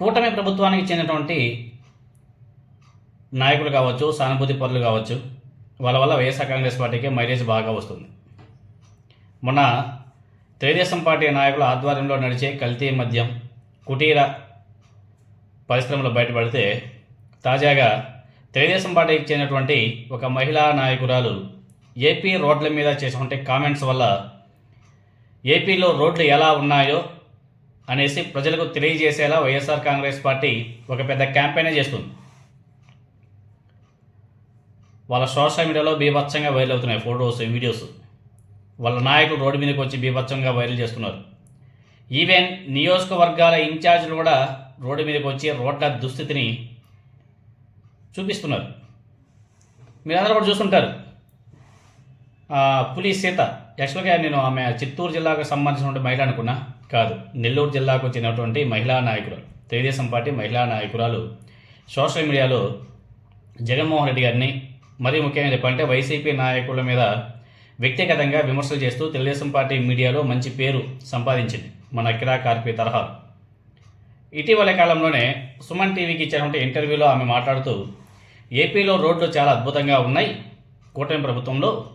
కూటమి ప్రభుత్వానికి చెందినటువంటి నాయకులు కావచ్చు సానుభూతి పరులు కావచ్చు వాళ్ళ వల్ల వైఎస్ఆర్ కాంగ్రెస్ పార్టీకి మైలేజ్ బాగా వస్తుంది. మొన్న తెలుగుదేశం పార్టీ నాయకుల ఆధ్వర్యంలో నడిచే కల్తీ మద్యం కుటీర పరిశ్రమలు బయటపడితే తాజాగా తెలుగుదేశం పార్టీకి చెందినటువంటి ఒక మహిళా నాయకురాలు ఏపీ రోడ్ల మీద చేసినటువంటి కామెంట్స్ వల్ల ఏపీలో రోడ్లు ఎలా ఉన్నాయో అనేసి ప్రజలకు తెలియజేసేలా వైఎస్ఆర్ కాంగ్రెస్ పార్టీ ఒక పెద్ద క్యాంపెయినే చేస్తుంది. వాళ్ళ సోషల్ మీడియాలో బీభత్సంగా వైరల్ అవుతున్నాయి ఫొటోస్ వీడియోస్. వాళ్ళ నాయకులు రోడ్డు మీదకి వచ్చి బీభత్సంగా వైరల్ చేస్తున్నారు. ఈవెన్ నియోజకవర్గాల ఇన్ఛార్జీలు కూడా రోడ్డు మీదకి వచ్చి రోడ్ల దుస్థితిని చూపిస్తున్నారు. మీరందరూ కూడా చూస్తుంటారు పులి సీత యాక్చువల్గా నేను ఆమె చిత్తూరు జిల్లాకు సంబంధించినటువంటి మహిళ అనుకున్నా? కాదు. నెల్లూరు జిల్లాకు చెందినటువంటి మహిళా నాయకురాలు. తెలుగుదేశం పార్టీ మహిళా నాయకురాలు. సోషల్ మీడియాలో జగన్మోహన్ రెడ్డి గారిని మరీ ముఖ్యంగా చెప్పాలంటే వైసీపీ నాయకుల మీద వ్యక్తిగతంగా విమర్శలు చేస్తూ తెలుగుదేశం పార్టీ మీడియాలో మంచి పేరు సంపాదించింది మన కిరా కార్పి తరహా. ఇటీవల కాలంలోనే సుమన్ టీవీకి ఇచ్చినటువంటి ఇంటర్వ్యూలో ఆమె మాట్లాడుతూ ఏపీలో రోడ్లు చాలా అద్భుతంగా ఉన్నాయి. కూటమి ప్రభుత్వంలో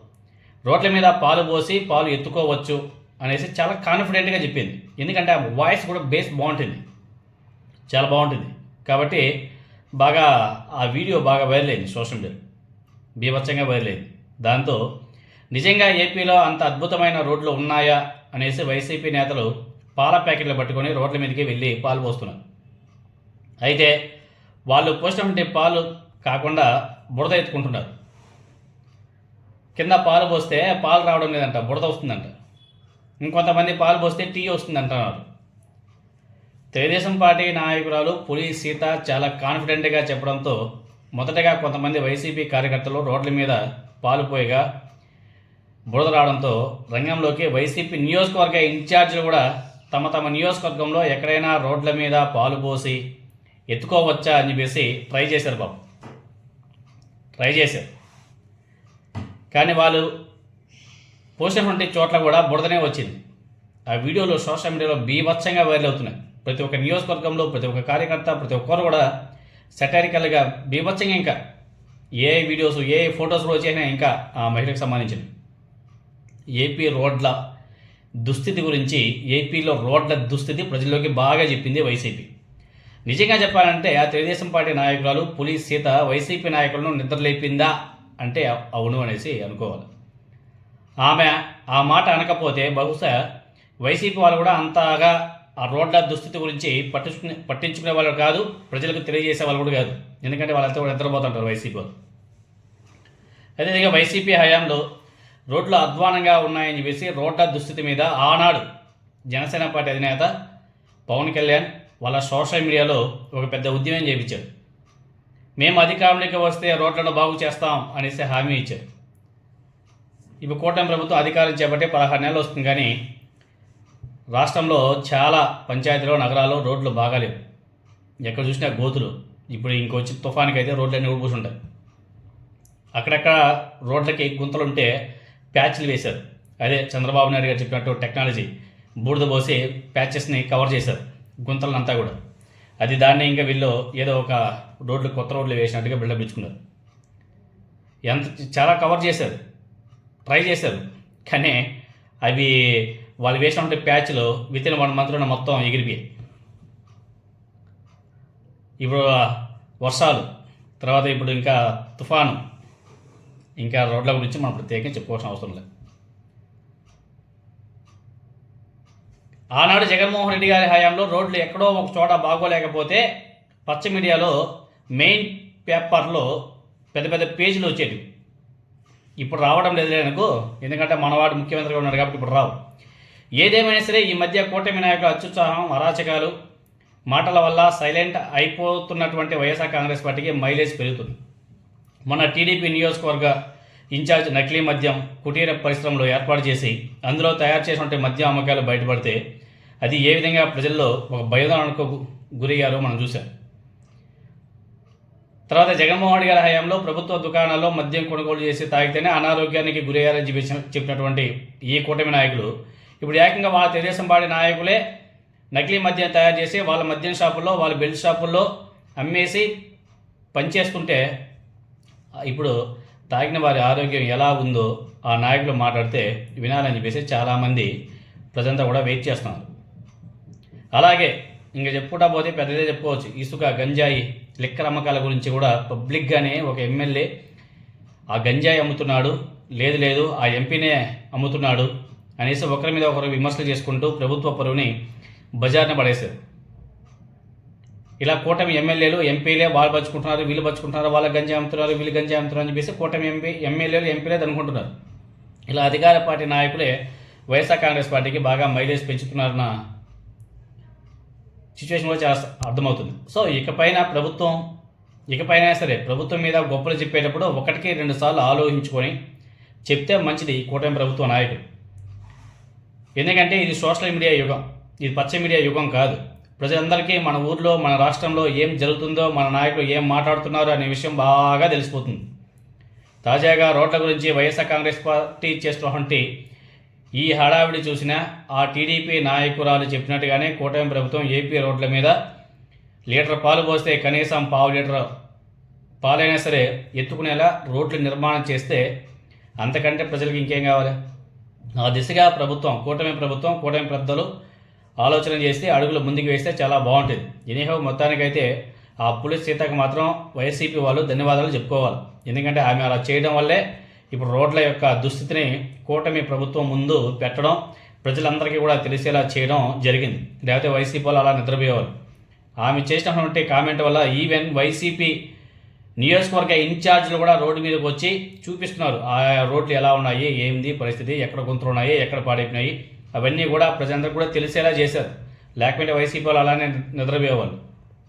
రోడ్ల మీద పాలు పోసి పాలు ఎత్తుకోవచ్చు అనేసి చాలా కాన్ఫిడెంట్గా చెప్పింది. ఎందుకంటే ఆ వాయిస్ కూడా బేస్ బాగుంటుంది. చాలా బాగుంటుంది. కాబట్టి బాగా ఆ వీడియో బాగా వైరల్ అయింది సోషల్ మీడియా బీభత్సంగా వైరల్ అయింది. దాంతో నిజంగా ఏపీలో అంత అద్భుతమైన రోడ్లు ఉన్నాయా అనేసి వైసీపీ నేతలు పాల ప్యాకెట్లు పట్టుకొని రోడ్ల మీదకి వెళ్ళి పాలు పోస్తున్నారు. అయితే వాళ్ళు పోసినటువంటి పాలు కాకుండా బురద ఎత్తుకుంటున్నారు. కింద పాలు పోస్తే పాలు రావడం లేదంట బుడత వస్తుందంట. ఇంకొంతమంది పాలు పోస్తే టీ వస్తుంది అంటున్నారు తెలుగుదేశం పార్టీ నాయకురాలు పులి సీత చాలా కాన్ఫిడెంట్గా చెప్పడంతో మొదటగా కొంతమంది వైసీపీ కార్యకర్తలు రోడ్ల మీద పాలు పోయగా బురద రావడంతో రంగంలోకి వైసీపీ నియోజకవర్గ ఇన్ఛార్జీలు కూడా తమ తమ నియోజకవర్గంలో ఎక్కడైనా రోడ్ల మీద పాలు పోసి ఎత్తుకోవచ్చా అని చెప్పేసి ట్రై చేశారు బాబు. ట్రై చేశారు. కానీ వాళ్ళు పోసినటువంటి చోట్ల కూడా బురదనే వచ్చింది. ఆ వీడియోలు సోషల్ మీడియాలో బీభత్సంగా వైరల్ అవుతున్నాయి. ప్రతి ఒక్క నియోజకవర్గంలో ప్రతి ఒక్క కార్యకర్త ప్రతి ఒక్కరు కూడా సెటారికల్గా బీభత్సంగా ఇంకా ఏ వీడియోస్ ఏ ఫొటోస్ వచ్చైనా ఇంకా ఆ మహిళకు సంబంధించింది. ఏపీ రోడ్ల దుస్థితి గురించి ఏపీలో రోడ్ల దుస్థితి ప్రజల్లోకి బాగా చెప్పింది వైసీపీ. నిజంగా చెప్పాలంటే ఆ తెలుగుదేశం పార్టీ నాయకురాలు పులి సీత వైసీపీ నాయకులను నిద్రలేపిందా? అంటే అవును అనేసి అనుకోవాలి. ఆమె ఆ మాట అనకపోతే బహుశా వైసీపీ వాళ్ళు కూడా అంతగా ఆ రోడ్ల దుస్థితి గురించి పట్టించుకునే పట్టించుకునే వాళ్ళు కాదు ప్రజలకు తెలియజేసే వాళ్ళు కూడా కాదు. ఎందుకంటే వాళ్ళంతా కూడా నిద్రపోతుంటారు వైసీపీ వాళ్ళు. అదేవిధంగా వైసీపీ హయాంలో రోడ్లు అధ్వానంగా ఉన్నాయని చెప్పేసి రోడ్ల దుస్థితి మీద ఆనాడు జనసేన పార్టీ అధినేత పవన్ కళ్యాణ్ వాళ్ళ సోషల్ మీడియాలో ఒక పెద్ద ఉద్యమం చేయించారు మేము అధికారంలోకి వస్తే రోడ్లను బాగు చేస్తాం అనేసి హామీ ఇచ్చారు. ఇప్పుడు కూటమి ప్రభుత్వం అధికారం చేపట్టి పదహారు నెలలు వస్తుంది కానీ రాష్ట్రంలో చాలా పంచాయతీలో నగరాల్లో రోడ్లు బాగాలేవు. ఎక్కడ చూసినా గోతులు. ఇప్పుడు ఇంకొచ్చి తుఫానికి అయితే రోడ్లన్నీ కూర్చుంటాయి అక్కడక్కడ రోడ్లకి గుంతలు ఉంటే ప్యాచ్లు వేశారు. అదే చంద్రబాబు నాయుడు గారు చెప్పినట్టు టెక్నాలజీ బూడిద పోసి ప్యాచెస్ని కవర్ చేశారు గుంతలంతా కూడా. అది దాన్ని ఇంకా వీళ్ళు ఏదో ఒక రోడ్లు కొత్త రోడ్లు వేసినట్టుగా బిల్డప్ ఇచ్చుకున్నారు. ఎంత చాలా కవర్ చేశారు. ట్రై చేశారు. కానీ అవి వాళ్ళు వేసినటువంటి ప్యాచ్లు విత్ ఇన్ వన్ మంత్లో మొత్తం ఎగిరిపోయాయి. ఇప్పుడు వర్షాలు తర్వాత ఇప్పుడు ఇంకా తుఫాను ఇంకా రోడ్ల గురించి మనం ప్రత్యేకంగా చెప్పుకోవాల్సిన అవసరం లేదు. ఆనాడు జగన్మోహన్ రెడ్డి గారి హయాంలో రోడ్లు ఎక్కడో ఒక చోట బాగోలేకపోతే పచ్చ మీడియాలో మెయిన్ పేపర్లో పెద్ద పెద్ద పేజీలు వచ్చేవి ఇప్పుడు రావడం లేదు అనుకో ఎందుకంటే మనవాడు ముఖ్యమంత్రిగా ఉన్నాడు కాబట్టి ఇప్పుడు రావు. ఏదేమైనా సరే ఈ మధ్య కూటమి నాయకుల అత్యుత్సాహం అరాచకాలు మాటల వల్ల సైలెంట్ అయిపోతున్నటువంటి వైఎస్ఆర్ కాంగ్రెస్ పార్టీకి మైలేజ్ పెరుగుతుంది. మన టీడీపీ నియోజకవర్గ ఇన్ఛార్జ్ నకిలీ మద్యం కుటీర పరిశ్రమలో ఏర్పాటు చేసి అందులో తయారు చేసినటువంటి మద్యం అమ్మకాలు బయటపడితే అది ఏ విధంగా ప్రజల్లో ఒక భయోదనకు గురయ్యారో మనం చూసాం తర్వాత జగన్మోహన్ గారి హయాంలో ప్రభుత్వ దుకాణాల్లో మద్యం కొనుగోలు చేసి తాగితేనే అనారోగ్యానికి గురయ్యారని చెప్పి చెప్పినటువంటి ఈ కూటమి నాయకులు ఇప్పుడు ఏకంగా వాళ్ళ తెలుగుదేశం పార్టీ నాయకులే నకిలీ మద్యం తయారు చేసి వాళ్ళ మద్యం షాపుల్లో వాళ్ళ బెల్ట్ షాపుల్లో అమ్మేసి పనిచేసుకుంటే ఇప్పుడు తాగిన వారి ఆరోగ్యం ఎలా ఉందో ఆ నాయకులు మాట్లాడితే వినాలని చెప్పేసి చాలామంది ప్రజంతా కూడా వెయిట్ చేస్తున్నారు. అలాగే ఇంకా చెప్పుకుంటా పోతే పెద్దదే చెప్పుకోవచ్చు. ఇసుక గంజాయి లిక్కర్ అమ్మకాల గురించి కూడా పబ్లిక్గానే ఒక ఎమ్మెల్యే ఆ గంజాయి అమ్ముతున్నాడు లేదు లేదు ఆ ఎంపీనే అమ్ముతున్నాడు అనేసి ఒకరి మీద ఒకరు విమర్శలు చేసుకుంటూ ప్రభుత్వ పరువుని బజార్న పడేశారు. ఇలా కూటమి ఎమ్మెల్యేలు ఎంపీలే వాళ్ళు పంచుకుంటున్నారు వీళ్ళు పంచుకుంటున్నారు వాళ్ళ గంజాయి అమ్ముతున్నారు వీళ్ళు గంజాయి అమ్ముతున్నారు అని చెప్పేసి కూటమి ఎంపీ ఎమ్మెల్యేలు ఎంపీలే అనుకుంటున్నారు. ఇలా అధికార పార్టీ నాయకులే వైఎస్ఆర్ కాంగ్రెస్ పార్టీకి బాగా మైలేజ్ పెంచుతున్నారన్న సిచ్యువేషన్ కూడా చాలా అర్థమవుతుంది. సో ఇకపైన ప్రభుత్వం ఇకపైన సరే ప్రభుత్వం మీద గొప్పలు చెప్పేటప్పుడు ఒకటికి రెండు సార్లు ఆలోచించుకొని చెప్తే మంచిది ఈ కూటమి ప్రభుత్వ నాయకులు ఎందుకంటే ఇది సోషల్ మీడియా యుగం ఇది పచ్చ మీడియా యుగం కాదు. ప్రజలందరికీ మన ఊర్లో మన రాష్ట్రంలో ఏం జరుగుతుందో మన నాయకులు ఏం మాట్లాడుతున్నారో అనే విషయం బాగా తెలిసిపోతుంది. తాజాగా రోడ్ల గురించి వైఎస్ఆర్ కాంగ్రెస్ పార్టీ చేస్తున్నటువంటి ఈ హడావిడి చూసిన ఆ టీడీపీ నాయకురాలు చెప్పినట్టుగానే కూటమి ప్రభుత్వం ఏపీ రోడ్ల మీద లీటర్ పాలు పోస్తే కనీసం పావు లీటర్ పాలైనా సరే ఎత్తుకునేలా రోడ్లు నిర్మాణం చేస్తే అంతకంటే ప్రజలకు ఇంకేం కావాలి? ఆ దిశగా ప్రభుత్వం కూటమి ప్రభుత్వం కూటమి పెద్దలు ఆలోచన చేస్తే అడుగులు ముందుకు వేస్తే చాలా బాగుంటుంది. ఎనీహో మొత్తానికైతే ఆ పులి సీతకు మాత్రం వైసీపీ వాళ్ళు ధన్యవాదాలు చెప్పుకోవాలి. ఎందుకంటే ఆమె అలా చేయడం వల్లే ఇప్పుడు రోడ్ల యొక్క దుస్థితిని కూటమి ప్రభుత్వం ముందు పెట్టడం ప్రజలందరికీ కూడా తెలిసేలా చేయడం జరిగింది. లేకపోతే వైసీపీలో అలా నిద్రపోయేవారు ఆమె చేసినటువంటి కామెంట్ వల్ల ఈవెన్ వైసీపీ నియోజకవర్గ ఇన్ఛార్జీలు కూడా రోడ్డు మీదకి వచ్చి చూపిస్తున్నారు. ఆ రోడ్లు ఎలా ఉన్నాయి ఏంది పరిస్థితి ఎక్కడ గుంతలు ఉన్నాయి ఎక్కడ పాడైపోయినాయి అవన్నీ కూడా ప్రజలందరికీ కూడా తెలిసేలా చేశారు. లేకపోతే వైసీపీ వాళ్ళు అలానే నిద్రపోయేవాళ్ళు.